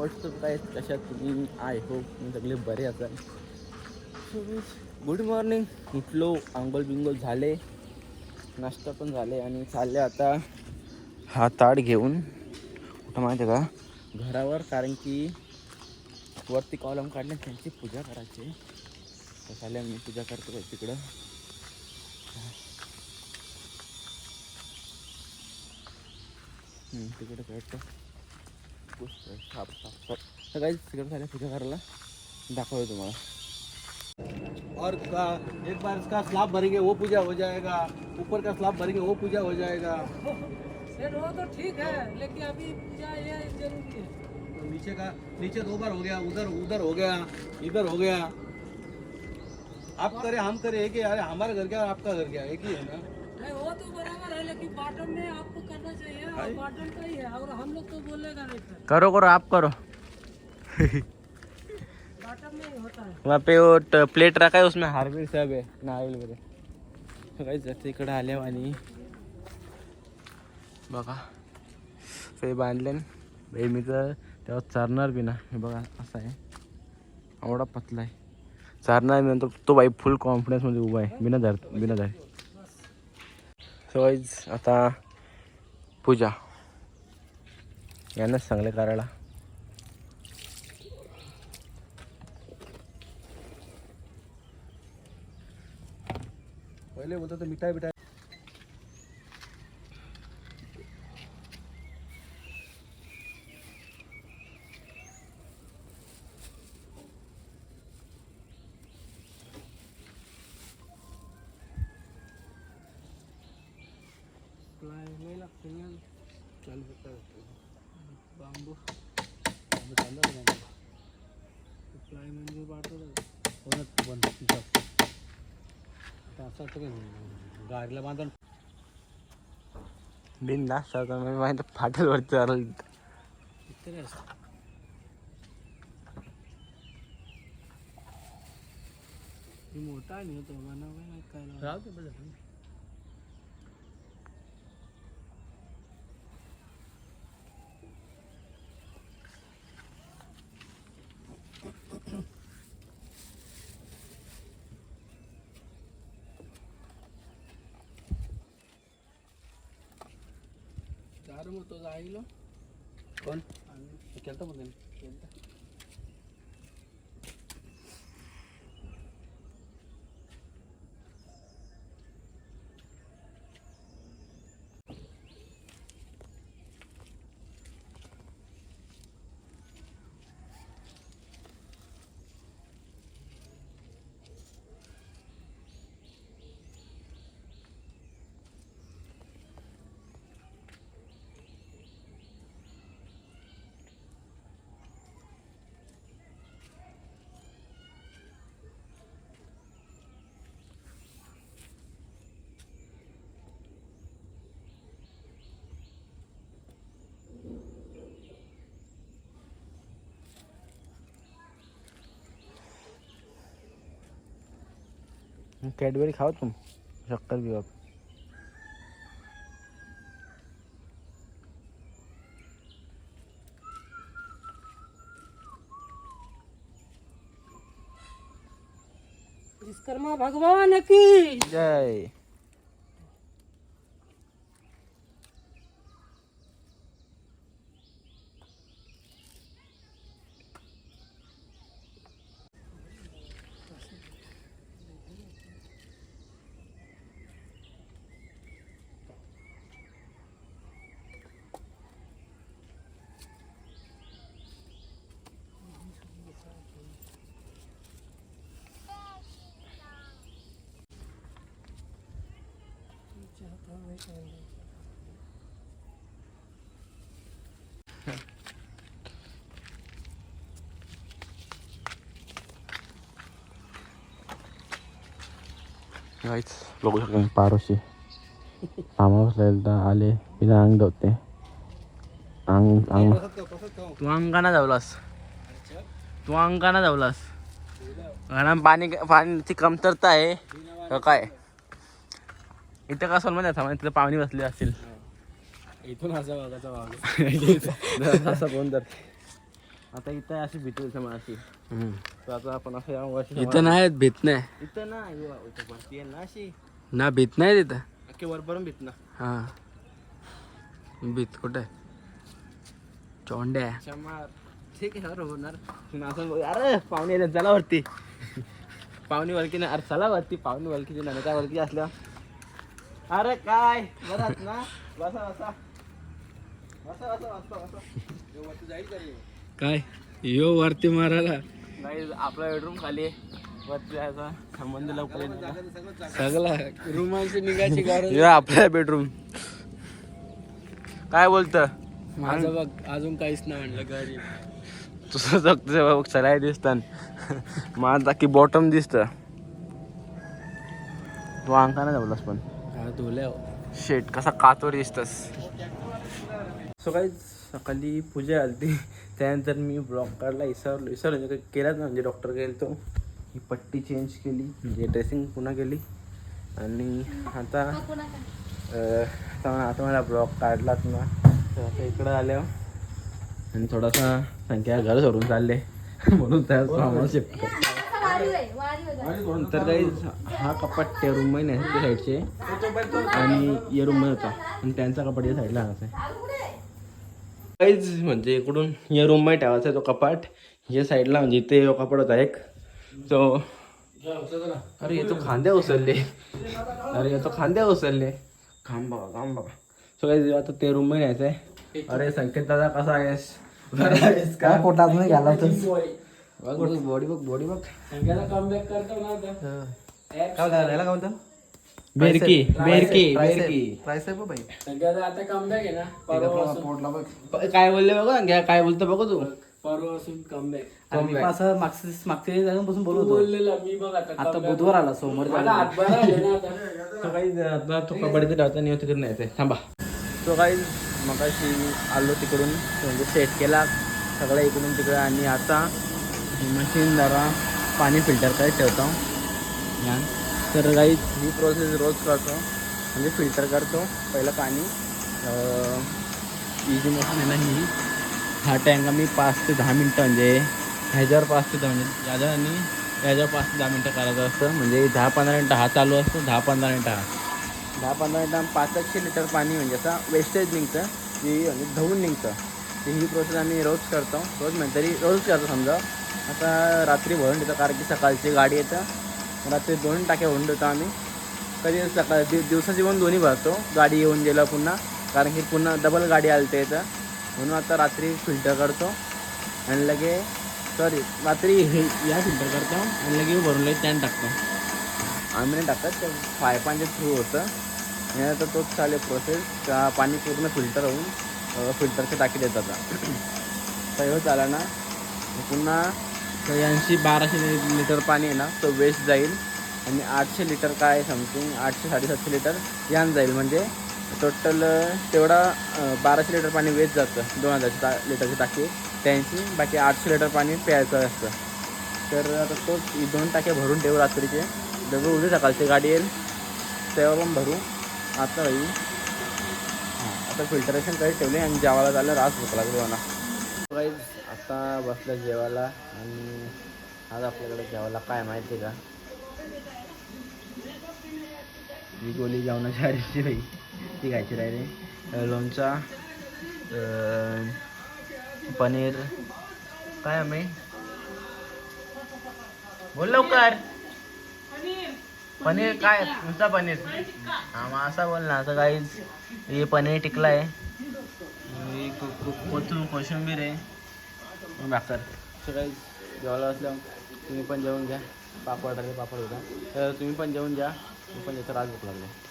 WhatsApp काय कशात तुम्ही आय होप तुम्ही सगळे बरे असाल. गुड मॉर्निंग उठलो आंघोळ बिंगोल झाले नाश्ता पण झाले आणि चालले आता हा ताड घेऊन. कुठं माहिती आहे का? घरावर कारण की वरती कॉलम काढले त्यांची पूजा करायची. आहे. तर चालेल मी पूजा करतो काय तिकडं. तिकडं करतो. पुष्कळ साप साप साप तर काही झाल्या पूजा करायला दाखवतो तुम्हाला और का, एक बार इसका स्लाब भरेंगे वो पूजा हो जाएगा। ऊपर का स्लाब भरेंगे वो पूजा हो जाएगा। वो तो ठीक है लेकिन अभी पूजा ये ज़रूरी है। तो नीचे का नीचे दो बार हो गया उधर उधर हो गया इधर हो गया। आप करे हम करे एक ही अरे हमारा घर क्या और आपका घर क्या एक ही है ना? नहीं वो तो बराबर है लेकिन बॉटम में आपको करना चाहिए और का ही है और हम लोग तो बोलेगा नहीं करो करो आप करो। बॉटम में ही होता है। वहाँ पे वो प्लेट रखा है उसमें हार्वेल सब है। नारळ वगैरे तर काही जाते इकडं आल्या आणि बघा। ते बांधले बाई मी तर तेव्हा चारणार बी ना हे बघा असं आहे. आवडा पतला आहे. चारणार मी नंतर तो बाई फुल कॉन्फिडन्समध्ये उभा आहे. बिना धर बिना धर. सो आता पूजा. यांनाच चांगले करायला. पहिले बोलतो मिठाई बिठाई प्लाई नहीं लगते हैं बांबू. आम्ही चाललो मामा. प्लाई मंजूर पाठवलं कोणाच बंद. आता असं असतं की गाडीला बांधून लास्ट मी माहिती फाटेल वरती चालू किती रे असतं? मोटा नहीं होता है काय लावा. राहू दे बरं. चार मग तो जाईल कोण केलं मग त्यांनी कैडबरी खाओ तुम. शक्कर भी आप. विश्वकर्मा भगवान की। जय. गाईच बघू शकतो पारोशी कामावर आले बिना अंग धवते अंग अंग बसत का बसत का तू अंगाना जावलास तू अंगाना जावलास घरात पाणी पाण्याची कमतरता आहे का काय इथं का असेल माहिती आहे तिथं पाहुणे बसले असतील. इथून असा बघायचा वाघ असं कोण तर आता इथं अशी भीती होते अशी. तर आता आपण असं या वर्षी इथं नाही भीत नाही. इथं ना यो, इथं वरती आहे ना अशी. ना भीत नाही तिथं? अख्खे वरपर्यंत भीत ना. हा. भीत कुठे? चोंड्या. क्षमा ठीक आहे सर होणार. असं अरे पाहुणे येतात चला वरती. पाहुणे वरकी नाही अरे चला वरती पाहुणे वरकीची नाही काय वरकी असल्या अरे काय? बरं ना? बसा बसा. बसा बसा बसा बसा. यो, वरती जाईल का? काय? यो वरती मारायला. नाही आपला बेडरूम खाली आहे. वरती जायचा. संबंध लवकर येणार सगळा रुमांची निघायची गरज हे आपला बेडरूम काय बोलतं? माझं बघ अजून काहीच नाही म्हणलं घरी. तुझं जगतं बघ सराय दिसतात माझा की बॉटम दिसत. तू अंका नाही जाऊलास पण. शेट कसा कातवर दिसतस. सो काही सकाळी पूजा आली ती त्यानंतर मी ब्लॉक काढला विसरलो विसरलो. म्हणजे काही केलाच नाही म्हणजे डॉक्टर गेलो तो ही पट्टी चेंज केली म्हणजे ड्रेसिंग पुन्हा केली. आणि आता आता आता मला ब्लॉक काढला पुन्हा तर आता इकडं आल्यावर. आणि थोडासा संख्या घर सोडून चालले. म्हणून त्या शिफ्ट तर काही हा कपाट त्या रूममध्ये नाही त्या साईडचे आणि या रूममध्ये होता. आणि त्यांचा कपाट या साईडला आणायचा आहे. काहीच म्हणजे इकडून या रूममध्ये ठेवायचा आहे तो कपाट. या साईडला म्हणजे इथे यो कपाट होता एक. तो अरे ये तो खांद्या उचलले. अरे ये तो खांद्या उचलले. खांब बघा खांब बघा. सो काही आता ते रूममध्ये न्यायचं आहे. अरे संकेत दादा कसा आहेस? बरा आहेस का? पोटात नाही घाला बघ बघ बॉडी बघ बॉडी बघ. कमबॅक करतो ना आता. काय बोलता याला काय बोलता बेरकी बेरकी बेरकी. ट्रायसेप बाई. सगळ्यात आता कमबॅक आहे ना परवा पोटला बघ. प- काय बोलले बघा घ्या काय बोलतो बघ तू. परवा असून कमबॅक आणि मी पण असं मागच्या मागच्या जाऊन बोलत होतो. बोललेला मी बघ आता आता बुधवार आला सोमवार ना आता. तो काही आता तो कबड्डी डावता नाही तिकडे नाही थांबा. तो काही मगाशी आलो तिकडून म्हणजे सेट केला. सगळं इकडून तिकडे आणि आता मशीन जरा पाणी फिल्टर करत ठेवतो. यान तर काही ही प्रोसेस रोज करतो. म्हणजे फिल्टर करतो. पहिलं पाणी इझी मशीन आहे ना ही. हा टँक मी पाच ते दहा मिनटं म्हणजे ह्याच्यावर पाच ते दहा मिनिट याच्या आणि याच्यावर पाच ते दहा मिनटं करायचं असतं. म्हणजे दहा पंधरा मिनटं हा चालू असतो दहा पंधरा मिनटं हा. दहा पंधरा मिनटं पाचशे लिटर पाणी म्हणजे असं वेस्टेज निघतं. की म्हणजे धुवून निघतं. ही प्रोसेस आम्ही रोज करतो. रोज म्हणजे तरी रोज करतो समजा. आता रात्री भरून देतो कारण की सकाळची गाडी येतं. रात्री दोन टाक्या भरून देतो आम्ही. कधी सकाळ दिव दिवसाची पण दोन्ही भरतो. गाडी येऊन गेलं पुन्हा कारण की पुन्हा डबल गाडी आलते येतं म्हणून आता रात्री फिल्टर करतो. आणि लगे सॉरी रात्री हे या फिल्टर करतो आणि लगे भरून लगे त्यानं टाकतो. आम्ही नाही टाकत ते पायपांच्या थ्रू होतं. आणि आता तोच चालेल प्रोसेस पाणी पूर्ण फिल्टर होऊन फिल्टरच्या टाकी देतात तर तर चाला ना पुन्हा ऐंशी बाराशे लिटर पाणी आहे ना तो वेस्ट जाईल. आणि आठशे लिटर काय समथिंग आठशे साडेसातशे लिटर यान जाईल. म्हणजे टोटल तेवढा बाराशे लिटर पाणी वेस्ट जातं. दोन हजारची टा लिटरची टाकी. त्यांची बाकी आठशे लिटर पाणी प्यायचं असतं. तर आता तोच दोन टाक्या भरून ठेवू रात्रीचे. जर उद्या सकाळची गाडी येईल तेव्हा पण भरू. आता भाई हां आता फिल्टरेशन काही ठेवले आणि जेवायला झालं रास भूक लागली मला. गाईज आता बसलं जेवायला आणि आज आपल्याकडे जेवायला काय माहिती आहे का? ही गोली जेवणाची आधीची बाई. ती खायची राहिली. लोणचा पनीर. काय आम्ही बोल लवकर. पनीर काय? तुमचा पनीर. हा मग असा बोल ना असं काहीच. हे पनीर टिकला आहे को- को- कोथिंबीर कोशिंबीर आहे. भाकर. असं काही जेवायला असल्यावर तुम्ही पण जेवून घ्या. पापड आले पापड होता. तर तुम्ही पण जेवून घ्या. मी पण येतो राज भूक लागले.